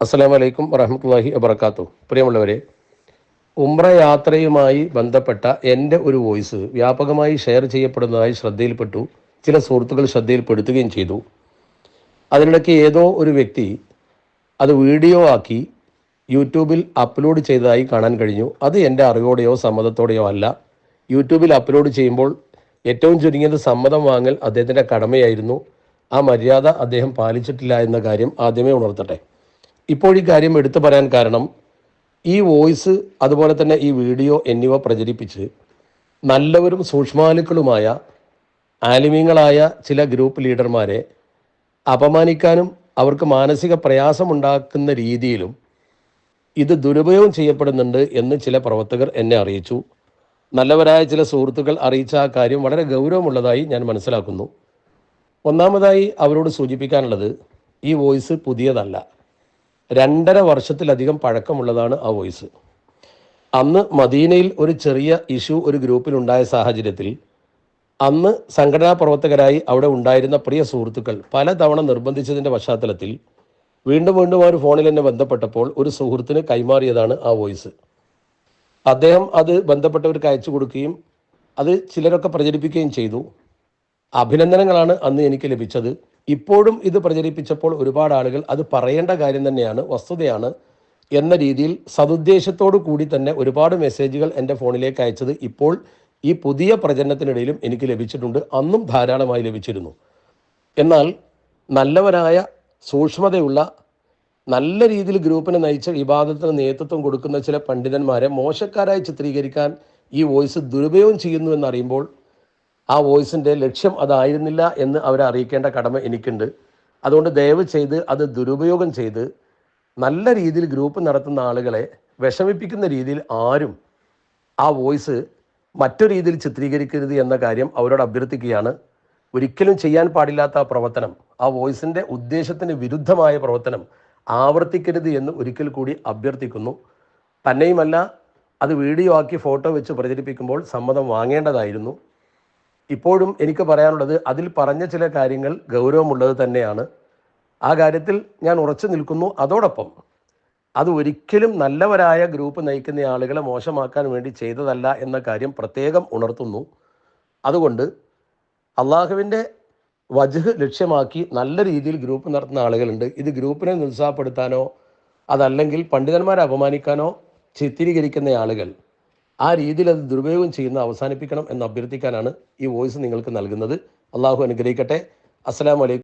അസ്സലാം വലൈക്കും വറഹമത്തല്ലാഹി വബർക്കാത്തു പ്രിയമുള്ളവരെ ഉംറ യാത്രയുമായി ബന്ധപ്പെട്ട എന്റെ ഒരു വോയിസ് വ്യാപകമായി ഷെയർ ചെയ്യപ്പെടുന്നതായി ശ്രദ്ധയിൽപ്പെട്ടു. ചില സുഹൃത്തുക്കൾ ശ്രദ്ധയിൽപ്പെടുത്തുകയും ചെയ്തു. അതിനിടയ്ക്ക് ഏതോ ഒരു വ്യക്തി അത് വീഡിയോ ആക്കി യൂട്യൂബിൽ അപ്ലോഡ് ചെയ്തതായി കാണാൻ കഴിഞ്ഞു. അത് എന്റെ അറിവോടെയോ സമ്മതത്തോടെയോ അല്ല. യൂട്യൂബിൽ അപ്ലോഡ് ചെയ്യുമ്പോൾ ഏറ്റവും ചുരുങ്ങിയത് സമ്മതം വാങ്ങൽ അദ്ദേഹത്തിന്റെ കടമയായിരുന്നു. ആ മര്യാദ അദ്ദേഹം പാലിച്ചിട്ടില്ല എന്ന കാര്യം ആദ്യമേ ഉണർത്തട്ടെ. ഇപ്പോൾ ഈ കാര്യം എടുത്തു പറയാൻ കാരണം ഈ വോയിസ് അതുപോലെ തന്നെ ഈ വീഡിയോ എന്നിവ പ്രചരിപ്പിച്ച് നല്ലവരും സൂക്ഷ്മാലുക്കളുമായ ആലിമീങ്ങളായ ചില ഗ്രൂപ്പ് ലീഡർമാരെ അപമാനിക്കാനും അവർക്ക് മാനസിക പ്രയാസമുണ്ടാക്കുന്ന രീതിയിലും ഇത് ദുരുപയോഗം ചെയ്യപ്പെടുന്നുണ്ട് എന്ന് ചില പ്രവർത്തകർ എന്നെ അറിയിച്ചു. നല്ലവരായ ചില സുഹൃത്തുക്കൾ അറിയിച്ച ആ കാര്യം വളരെ ഗൗരവമുള്ളതായി ഞാൻ മനസ്സിലാക്കുന്നു. ഒന്നാമതായി അവരോട് സൂചിപ്പിക്കാനുള്ളത് ഈ വോയിസ് പുതിയതല്ല. രണ്ടര വർഷത്തിലധികം പഴക്കമുള്ളതാണ് ആ വോയിസ് അന്ന് മദീനയിൽ ഒരു ചെറിയ ഇഷ്യൂ ഒരു ഗ്രൂപ്പിലുണ്ടായ സാഹചര്യത്തിൽ അന്ന് സംഘടനാ പ്രവർത്തകരായി അവിടെ ഉണ്ടായിരുന്ന പ്രിയ സുഹൃത്തുക്കൾ പലതവണ നിർബന്ധിച്ചതിന്റെ പശ്ചാത്തലത്തിൽ വീണ്ടും വീണ്ടും ആ ഒരു ഫോണിൽ എന്നെ ബന്ധപ്പെട്ടപ്പോൾ ഒരു സുഹൃത്തിന് കൈമാറിയതാണ് ആ വോയിസ് അദ്ദേഹം അത് ബന്ധപ്പെട്ടവർക്ക് അയച്ചു കൊടുക്കുകയും അത് ചിലരൊക്കെ പ്രചരിപ്പിക്കുകയും ചെയ്തു. അഭിനന്ദനങ്ങളാണ് അന്ന് എനിക്ക് ലഭിച്ചത്. ഇപ്പോഴും ഇത് പ്രചരിപ്പിച്ചപ്പോൾ ഒരുപാട് ആളുകൾ അത് പറയേണ്ട കാര്യം തന്നെയാണ് വസ്തുതയാണ് എന്ന രീതിയിൽ സതുദ്ദേശത്തോടു കൂടി തന്നെ ഒരുപാട് മെസ്സേജുകൾ എന്റെ ഫോണിലേക്ക് അയച്ചത് ഇപ്പോൾ ഈ പുതിയ പ്രചരണത്തിനിടയിലും എനിക്ക് ലഭിച്ചിട്ടുണ്ട് അന്നും ധാരാളമായി ലഭിച്ചിരുന്നു. എന്നാൽ നല്ലവരായ സൂക്ഷ്മതയുള്ള നല്ല രീതിയിൽ ഗ്രൂപ്പിനെ നയിച്ച വിവാദത്തിന് നേതൃത്വം കൊടുക്കുന്ന ചില പണ്ഡിതന്മാരെ മോശക്കാരായി ചിത്രീകരിക്കാൻ ഈ വോയിസ് ദുരുപയോഗം ചെയ്യുന്നു എന്നറിയുമ്പോൾ ആ വോയിസിന്റെ ലക്ഷ്യം അതായിരുന്നില്ല എന്ന് അവരെ അറിയിക്കേണ്ട കടമ എനിക്കുണ്ട്. അതുകൊണ്ട് ദയവ് ചെയ്ത് അത് ദുരുപയോഗം ചെയ്ത് നല്ല രീതിയിൽ ഗ്രൂപ്പ് നടത്തുന്ന ആളുകളെ വിഷമിപ്പിക്കുന്ന രീതിയിൽ ആരും ആ വോയിസ് മറ്റു രീതിയിൽ ചിത്രീകരിക്കരുത് എന്ന കാര്യം അവരോട് അഭ്യർത്ഥിക്കുകയാണ്. ഒരിക്കലും ചെയ്യാൻ പാടില്ലാത്ത പ്രവർത്തനം ആ വോയിസിന്റെ ഉദ്ദേശത്തിന് വിരുദ്ധമായ പ്രവർത്തനം ആവർത്തിക്കരുത് എന്ന് ഒരിക്കൽ കൂടി അഭ്യർത്ഥിക്കുന്നു. തന്നെയുമല്ല അത് വീഡിയോ ആക്കി ഫോട്ടോ വെച്ച് പ്രചരിപ്പിക്കുമ്പോൾ സമ്മതം വാങ്ങേണ്ടതായിരുന്നു. ഇപ്പോഴും എനിക്ക് പറയാനുള്ളത് അതിൽ പറഞ്ഞ ചില കാര്യങ്ങൾ ഗൗരവമുള്ളത് തന്നെയാണ്. ആ കാര്യത്തിൽ ഞാൻ ഉറച്ചു നിൽക്കുന്നു. അതോടൊപ്പം അത് ഒരിക്കലും നല്ലവരായ ഗ്രൂപ്പ് നയിക്കുന്ന ആളുകളെ മോശമാക്കാൻ വേണ്ടി ചെയ്തതല്ല എന്ന കാര്യം പ്രത്യേകം ഉണർത്തുന്നു. അതുകൊണ്ട് അള്ളാഹുവിന്റെ വജഹ് ലക്ഷ്യമാക്കി നല്ല രീതിയിൽ ഗ്രൂപ്പ് നടത്തുന്ന ആളുകളുണ്ട്. ഇത് ഗ്രൂപ്പിനെ നിരുത്സാഹപ്പെടുത്താനോ അതല്ലെങ്കിൽ പണ്ഡിതന്മാരെ അപമാനിക്കാനോ ചിത്രീകരിക്കുന്ന ആളുകൾ ആ രീതിയിൽ അത് ദുരുപയോഗം ചെയ്യുന്ന അവസാനിപ്പിക്കണം എന്ന് അഭ്യർത്ഥിക്കാനാണ് ഈ വോയിസ് നിങ്ങൾക്ക് നൽകുന്നത്. അള്ളാഹു അനുഗ്രഹിക്കട്ടെ. അസ്സാം അലൈക്കും.